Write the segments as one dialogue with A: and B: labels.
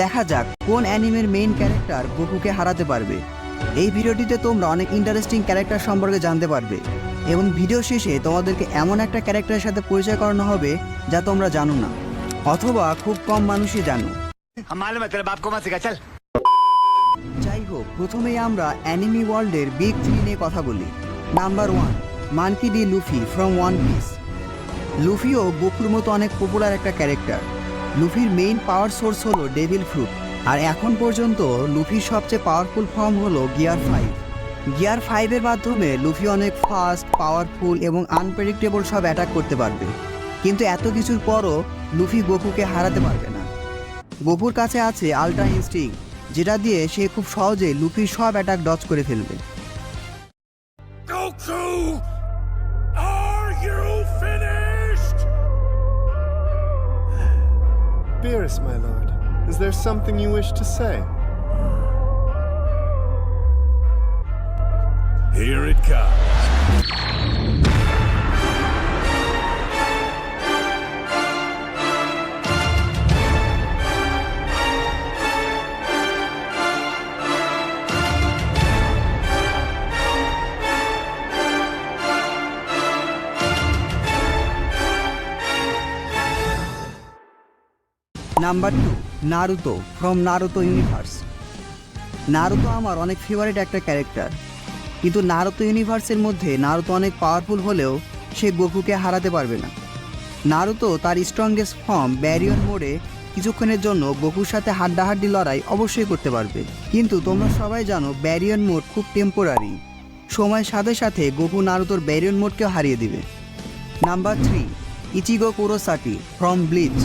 A: দেখা যাক কোন অ্যানিমের মেইন ক্যারেক্টার গোকুকে হারাতে পারবে। এই ভিডিওটিতে তোমরা অনেক ইন্টারেস্টিং ক্যারেক্টার সম্পর্কে জানতে পারবে এবং ভিডিও শেষে তোমাদেরকে এমন একটা ক্যারেক্টারের সাথে পরিচয় করানো হবে যা তোমরা জানো না অথবা খুব কম মানুষই জানো। যাই হোক প্রথমেই আমরা অ্যানিমি ওয়ার্ল্ডের বিগ থ্রি নিয়ে কথা বলি। Number one Monkey D Luffy from One Piece লুফিও বকুর মতো অনেক পপুলার একটা ক্যারেক্টার লুফির মেইন পাওয়ার সোর্স হলো ডেভিল ফ্রুট আর এখন পর্যন্ত লুফির সবচেয়ে পাওয়ারফুল ফর্ম হলো গিয়ার ফাইভ গিয়ার ফাইভের মাধ্যমে লুফি অনেক ফাস্ট পাওয়ারফুল এবং আনপ্রেডিক্টেবল সব অ্যাটাক করতে পারবে। কিন্তু এত কিছুর পরও লুফি গোকুকে হারাতে পারবে না। গোপুর কাছে আছে আলট্রা ইনস্টিং যেটা দিয়ে সে খুব সহজে লুফির সব অ্যাটাক ডচ করে ফেলবে।
B: My lord, is there something you wish to say?
C: Here it comes.
A: Number two Naruto from Naruto universe Naruto আমার অনেক ফেভারিট একটা ক্যারেক্টার কিন্তু নারুতো ইউনিভার্সের মধ্যে নারুতো অনেক পাওয়ারফুল হলেও সে গোকুকে হারাতে পারবে না। নারুতো তার স্ট্রংগেস্ট ফর্ম ব্যারিয়ন মোড়ে কিছুক্ষণের জন্য গোকুর সাথে হাড্ডাহাড্ডি লড়াই অবশ্যই করতে পারবে। কিন্তু তোমরা সবাই জানো ব্যারিয়ন মোড খুব টেম্পোরারি সময়ের সাথে সাথে গোকু নারুতোর ব্যারিয়ন মোডকেও হারিয়ে দিবে। Number three Ichigo Kurosaki from Bleach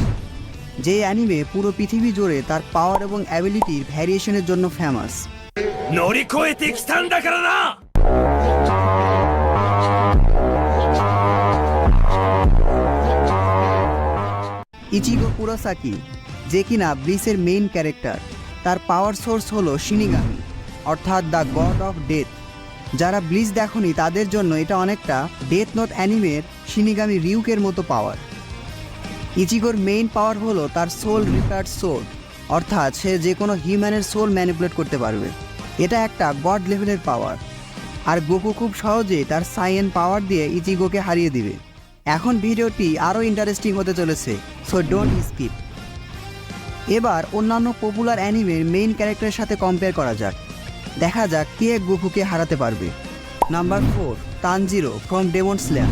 A: যে অ্যানিমে পুরো পৃথিবী জুড়ে তার পাওয়ার এবং অ্যাবিলিটির ভ্যারিয়েশনের জন্য ফেমাস ইচিগো কুরোসাকি যে কিনা ব্রিসের মেইন ক্যারেক্টার তার পাওয়ার সোর্স হল শিনিগামি অর্থাৎ দ্য গড অফ ডেথ যারা ব্লিজ দেখনি তাদের জন্য এটা অনেকটা ডেথ নোট অ্যানিমের শিনিগামি রিউকের মতো পাওয়ার ইচিগোর মেইন পাওয়ার হলো তার সোল রিপার্ড সোল অর্থাৎ সে যে কোনো হিউম্যানের সোল ম্যানিপুলেট করতে পারবে। এটা একটা গড লেভেলের পাওয়ার আর গোকু খুব সহজে তার সাইয়েন পাওয়ার দিয়ে ইচিগোকে হারিয়ে দিবে। এখন ভিডিওটি আরও ইন্টারেস্টিং হতে চলেছে সো ডোন্ট স্কিপ এবার অন্যান্য পপুলার অ্যানিমের মেইন ক্যারেক্টারের সাথে কম্পেয়ার করা যাক। দেখা যাক কে গোকুকে হারাতে পারবে। Number four Tanjiro from Demon Slayer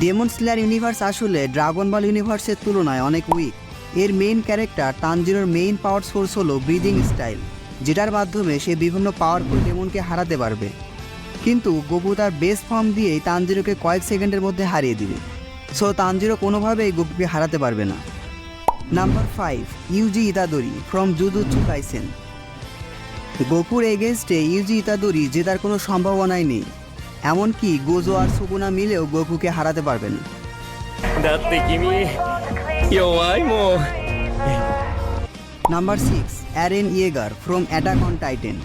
A: Demon Slayer universe আসলে ড্রাগন বল ইউনিভার্সের তুলনায় অনেক উইক এর মেইন ক্যারেক্টার তানজিরোর মেইন পাওয়ার সোর্স হলো ব্রিদিং স্টাইল যেটার মাধ্যমে সে বিভিন্ন পাওয়ার পাওয়ারফুল ডেমনকে হারাতে পারবে। কিন্তু গোপু তার বেস্ট ফর্ম দিয়েই তানজিরোকে কয়েক সেকেন্ডের মধ্যে হারিয়ে দিবে। সো তানজিরো কোনোভাবেই গোপুকে হারাতে পারবে না। Number five Yuji Itadori from Jujutsu Kaisen গোকুর এগেনস্টে ইউজি ইতাদরি জেতার কোনো সম্ভাবনাই নেই। এমনকি গোজো আর সুকুনা মিলেও গোকুকে হারাতে
D: পারবেন।
A: Number six Eren Yeager from Attack on Titan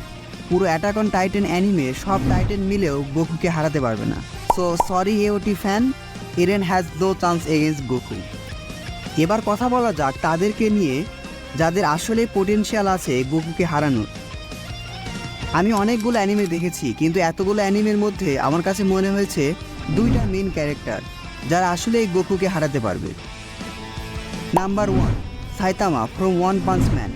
A: পুরো অ্যাটাক অন টাইটেন অ্যানিমে সব টাইটেন মিলেও গোকুকে হারাতে পারবে না। So sorry AOT fan Eren has though chance against Goku এবার কথা বলা যাক তাদেরকে নিয়ে যাদের আসলে পোটেনশিয়াল আছে গোকুকে হারানোর। আমি অনেকগুলো অ্যানিমে দেখেছি, কিন্তু এতগুলো অ্যানিমের মধ্যে আমার কাছে মনে হয়েছে দুইটা মেন ক্যারেক্টার যারা আসলে এই গোকুকে হারাতে পারবে number one Saitama from One Punch Man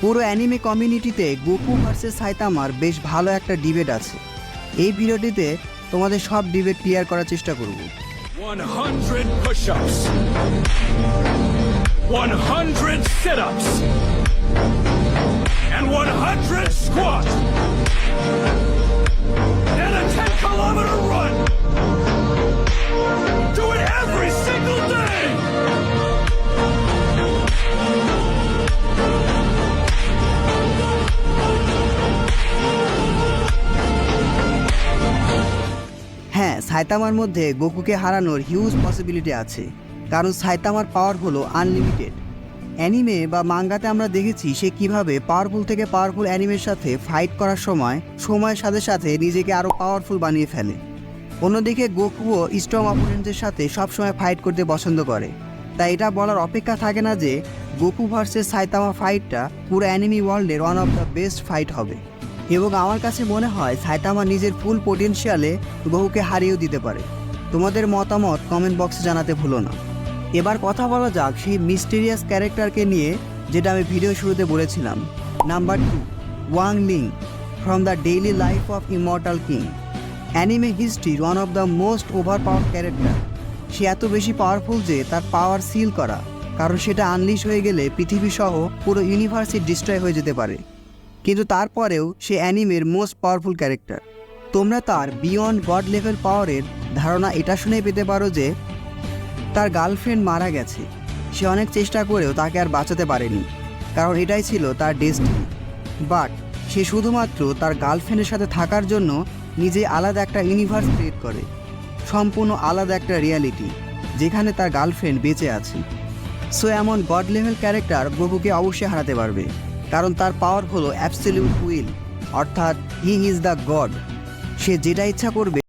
A: পুরো অ্যানিমে কমিউনিটিতে গোকু ভার্সেস সাইতামার বেশ ভালো একটা ডিবেট আছে এই ভিডিওটিতে তোমাদের সব ডিবেট ক্লিয়ার করার চেষ্টা করব
C: 100 push-ups. 100 sit-ups. And 100 squats. And a 10 kilometer run. Do it every single day.
A: হ্যাঁ সাইতামার মধ্যে গোকুকে হারানোর হিউজ পসিবিলিটি আছে কারণ সাইতামার পাওয়ার হলো আনলিমিটেড অ্যানিমে বা মাঙ্গাতে আমরা দেখেছি সে কীভাবে পাওয়ারফুল থেকে পাওয়ারফুল অ্যানিমের সাথে ফাইট করার সময়, সময়ের সাথে সাথে নিজেকে আরও পাওয়ারফুল বানিয়ে ফেলে। অন্যদিকে গোকুও স্ট্রং অপোনেন্টদের সাথে সবসময় ফাইট করতে পছন্দ করে। তাই এটা বলার অপেক্ষা থাকে না যে গোকু ভার্সেস সাইতামা ফাইটটা পুরো অ্যানিমি ওয়ার্ল্ডের one of the best fight হবে। এবং আমার কাছে মনে হয় সাইতামা নিজের ফুল পোটেনশিয়ালে গোকুকে হারিয়েও দিতে পারে। তোমাদের মতামত কমেন্ট বক্সে জানাতে ভুলো না। এবার কথা বলা যাক সেই মিস্টেরিয়াস ক্যারেক্টারকে নিয়ে, যেটা আমি ভিডিও শুরুতে বলেছিলাম। Number two Wang Ling from the Daily Life of Immortal King anime হিস্ট্রির one of the most over power character সে এত বেশি পাওয়ারফুল যে তার পাওয়ার সিল করা, কারণ সেটা আনলিশ হয়ে গেলে পৃথিবী সহ পুরো ইউনিভার্সই ডিস্ট্রয় হয়ে যেতে পারে। কিন্তু তারপরেও সে অ্যানিমের মোস্ট পাওয়ারফুল ক্যারেক্টার তোমরা তার বিয়ন্ড গড লেভেল পাওয়ারের ধারণা এটা শুনে পেতে পারো যে তার গার্লফ্রেন্ড মারা গেছে। সে অনেক চেষ্টা করেও তাকে আর বাঁচাতে পারেনি, কারণ এটাই ছিল তার ডেস্টিনি বাট সে শুধুমাত্র তার গার্লফ্রেন্ডের সাথে থাকার জন্য নিজে আলাদা একটা ইউনিভার্স ক্রিয়েট করে, সম্পূর্ণ আলাদা একটা রিয়ালিটি যেখানে তার গার্লফ্রেন্ড বেঁচে আছে। সো এমন গড লেভেল ক্যারেক্টার গোকুকে অবশ্যই হারাতে পারবে, কারণ তার পাওয়ার হলো অ্যাবসলিউট উইল অর্থাৎ হি ইজ দ্য গড সে যেটা ইচ্ছা করবে